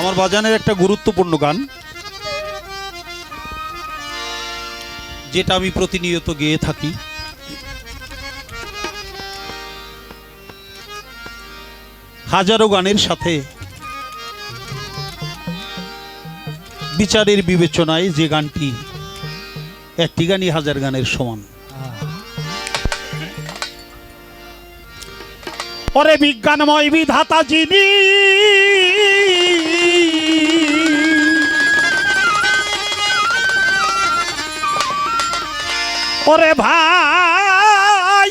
আমার বাজানের একটা গুরুত্বপূর্ণ গান, যেটা আমি প্রতিনিয়ত গেয়ে থাকি। হাজারো গানের সাথে বিচারের বিবেচনায় যে গানটি, একটি গানই হাজার গানের সমান। ওরে বিজ্ঞানময় বিধাতা যিনি ওরে ভাই,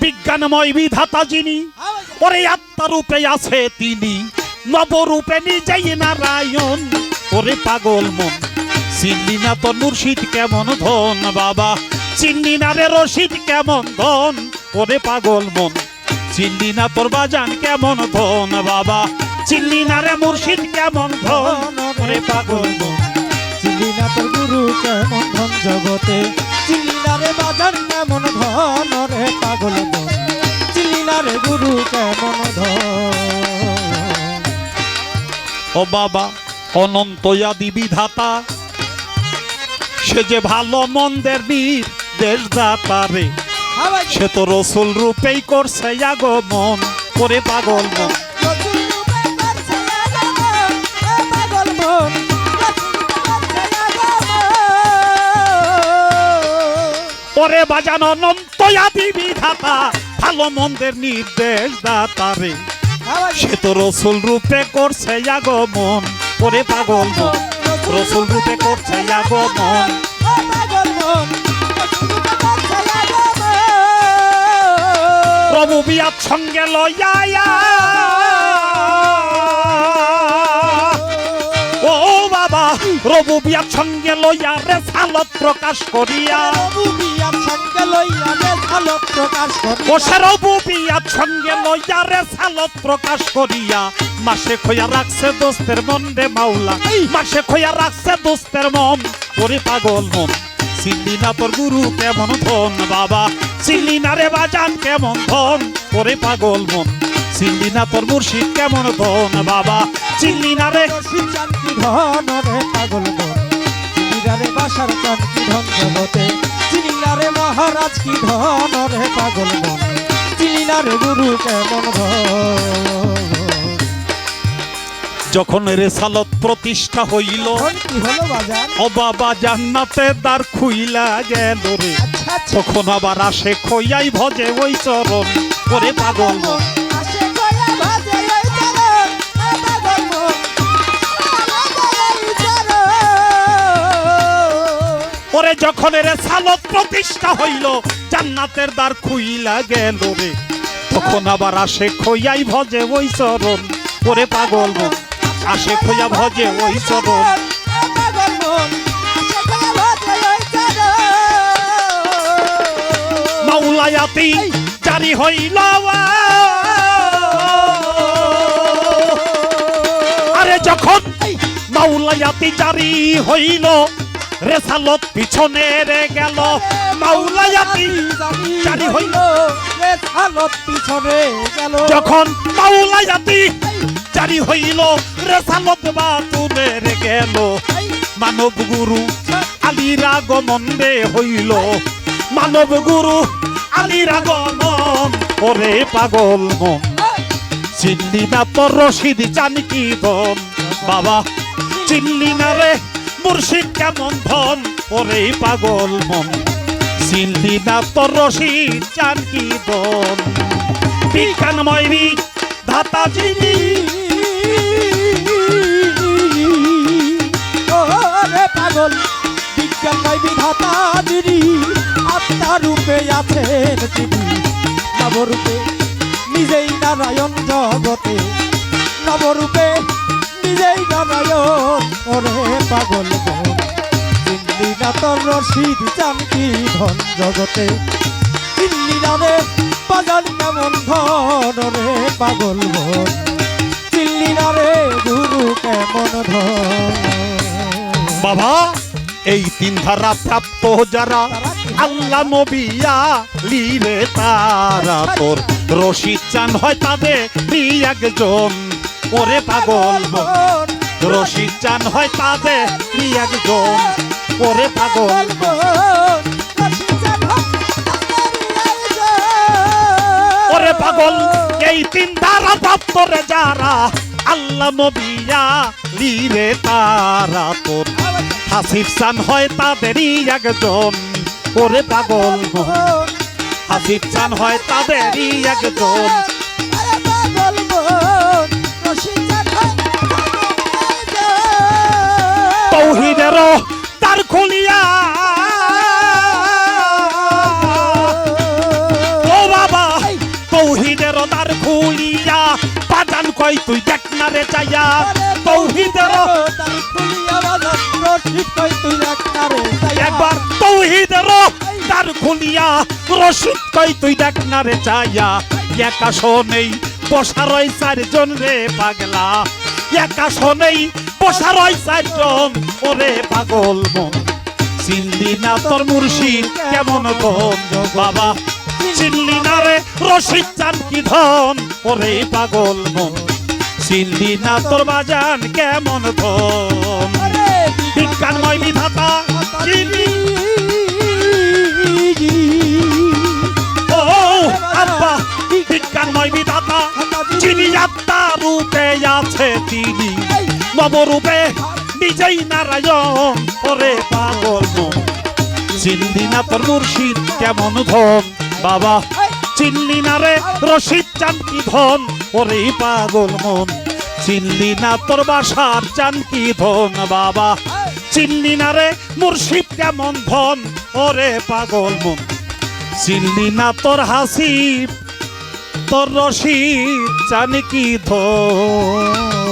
বিজ্ঞানময় বিধাতা যিনি, ওরে আত্মারূপে আছে তিনি, নবরূপে নিজেই নারায়ণ। ওরে পাগল মন চিনলি না তো মুর্শিদ কেমন ধন বাবা চিনলি না রে রশিদ কেমন ধন। ওরে পাগল মন চিনলি না তোর বাজান কেমন ধন বাবা চিনলি না রে মুর্শিদ কেমন ধন। ওরে পাগল মন, চিনি না তোর গুরু কেমন ধন জগতে। চিনি না বাজার কেমন ধন রে পাগল গুরু কেমন ধন। ও বাবা অনন্ত আদি বিধাতা সে যে ভালো মন্দের নির্দেশ দাতা রে। সে তো রসুল রূপেই করছে আগমন করে পাগল মন ওরে বাজান অনন্ত আদি বিধাতা ভালো মন্দের নির্দেশ দাতা রে সে তো রসুল রূপে করছে আগমন করে পাগল মন। রসুল রূপে করছে আগমন। মন প্রভু বিয়ার সঙ্গে লইয়া ও বাবা প্রভু বিয়ার সঙ্গে লইয়া রে সালত প্রকাশ করিয়া। সঙ্গে লইয়া রে ভালো প্রকাশ করি ও সে সঙ্গে লইয়া রে সালত প্রকাশ করিয়া। মাসে খোয়া রাখছে দোস্তের মন রে মাওলা। মাসে খোয়া রাখছে দোস্তের মন। ওরে পাগল মন চিনলি না তোর গুরু কেমন ধন বাবা? চিনলি না রে বাজান কেমন ধন? ওরে পাগল মন চিনলি না তোর মুর্শিদ কেমন ধন বাবা? চিনলি না রে ধন রে পাগল মন? চিনিরা রে বাসার চান কি ধন জগতে? চিনিরা রে মহারাজ কি ধন রে পাগল মন? চিনিরা রে গুরু কেমন যখন রে সালত প্রতিষ্ঠা হইল ও বাবা জান্নাতে দ্বার খুইলা গেল রে। আচ্ছা আচ্ছা। তখন আবার আসে খইয়াই ভজে ওই চরণ। করে পাগল মন। ওরে যখন রে সালত প্রতিষ্ঠা হইল, জান্নাতের দ্বার খুইলা গেল রে তখন আবার আসে খইয়াই ভজে ওই চরণ, ওরে পাগল মন আসে খইয়া ভজে ওই চরণ। মাওলায়াতি জারি হইল আরে যখন মাওলায়াতি জারি হইল রেসালত পিছনে রে গেল। মাওলায়াতি জারি হইল রে হালত পিছনে গেল যখন মাওলায়াতি জারি হইল রেসালত বাতুনে রে গেল। মানব গুরু আলীর আগমন হইল। মানব গুরু আলীর আগমন ওরে পাগল মন। চিল্লি না তোর রশিদ জানি কি বাবা চিল্লি না রে মুর্শিদ কেমন ধন? ওরে পাগল মন। চিল্লি না তোর রশিদ জান কি ধন বিজ্ঞানময় ধাতা চিনি ওরে পাগল বিজ্ঞান নয় বিধাতা যিনি আত্মার রূপে আছেন তিনি। নবরূপে নিজেই নারায়ণ জগতে। নবরূপে নিজেই নারায়ণ ওরে পাগল রশিদ ধন জগতে? চিন্নি না কেমন ধন পাগল মন চিল্লি না রে গুরু কেমন ধন। বাবা, এই তিন ধারা প্রাপ্ত যারা আল্লাহ নবিয়া লিরে তারা, তোর রশিদ চান হয় তাদের একজন ওরে পাগল মন রশিদ চান হয় তাদের একজন ওরে পাগল মন ওরে পাগল এই তিন ধারা প্রাপ্তরে যারা আল্লাহ নবিয়া লিরে তারা তোর। হাসিফ চান হয় তাদেরই একজন ওরে পাগল মন হাসিফ চান হয় তাদেরই একজন তৌহিদেরও তার খুলিয়া ও বাবা, তৌহিদেরও তার খুলিয়া বাজান কই তুই, দেখ না রে চাইয়া। তৌহিদেরও একবার তৌহিদেরও তার খুলিয়া রশিদ কই তুই, দেখ না রে চাইয়া। একা শোনেই বসা রয় চারজন রে পাগলা। একা শোনেই বসা রয় চারজন ওরে পাগল মন। চিনলি না তোর মুর্শিদ কেমন ধন? বাবা, চিনলি না রে রশিদ চান কি ধন? ওরে পাগল মন। চিনলি না তোর বাজান কেমন ধন? বিজ্ঞানময় বিধাতা চিনি বিজ্ঞানময় বিধাতা যিনি আত্মা রূপে আছে তিনি। নবরূপে নিজেই নারায়ণ ওরে পাগল চিনলি না তোর মুর্শিদ কেমন ধন? বাবা চিনলি না রে রশিদ চান ধন? ওরে পাগল মন। চিনলি না তোর বাসার চান কি ধন? বাবা চিনলি না রে মুর্শিদ কেমন ধন? ওরে পাগল মন। চিনলি না তোর হাসিব তোর রশিদ চান কি ধন?